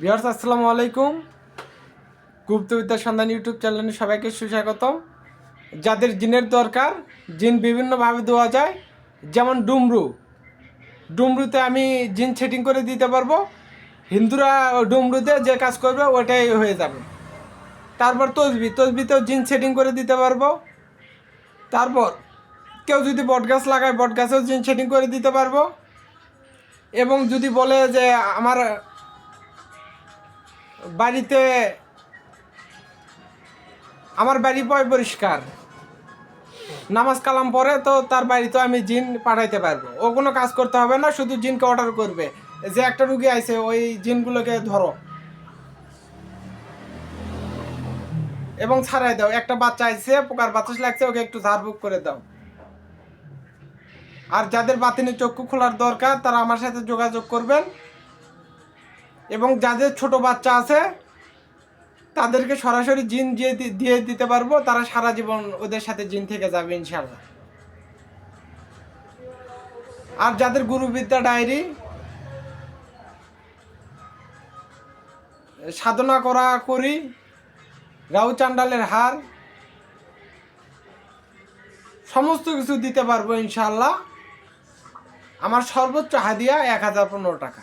বিহার্স আসসালামু আলাইকুম। গুপ্তবিদ্যা সন্ধান ইউটিউব চ্যানেলে সবাইকে সুস্বাগতম। যাদের জিনের দরকার, জিন বিভিন্নভাবে দেওয়া যায়। যেমন ডুমরু। ডুমরুতে আমি জিন সেটিং করে দিতে পারব। হিন্দুরা ডুমরুতে যে কাজ করবে, ওটাই হয়ে যাবে। তারপর তসবি। তসবিতেও জিন সেটিং করে দিতে পারব। তারপর কেউ যদি বটগাছ লাগায়, বটগাছেও জিন সেটিং করে দিতে পারব। এবং যদি বলে যে, আমার বাড়িতে আমার বাড়ি পয় পরিষ্কার। নামাজ কালাম পরে তো তার বাড়িতে আমি জিন পাঠাইতে পারব। ও কোনো কাজ করতে হবে না, শুধু জিনকে অর্ডার করবে। যে একটা রুগী আইছে, ওই জিনগুলোকে ধরো। এবং ছাড়াই দাও, একটা বাচ্চা আইছে, পোকার বাতাস লাগছে, ওকে একটু ঝাড়ফুঁক করে দাও। আর যাদের বাতিনি চক্ষু খোলার দরকার, তারা আমার সাথে যোগাযোগ করবেন। এবং যাদের ছোট বাচ্চা আছে, তাদেরকে সরাসরি জিন দিয়ে দিয়ে দিতে পারব। তারা সারা জীবন ওদের সাথে জিন থেকে যাবে ইনশাল্লাহ আর যাদের গুরুবিদ্যা ডায়েরি, সাধনা করা করি রাউ চান্ডালের হার, সমস্ত কিছু দিতে পারব ইনশাল্লাহ আমার সর্বোচ্চ হাদিয়া এক হাজার পনেরো টাকা।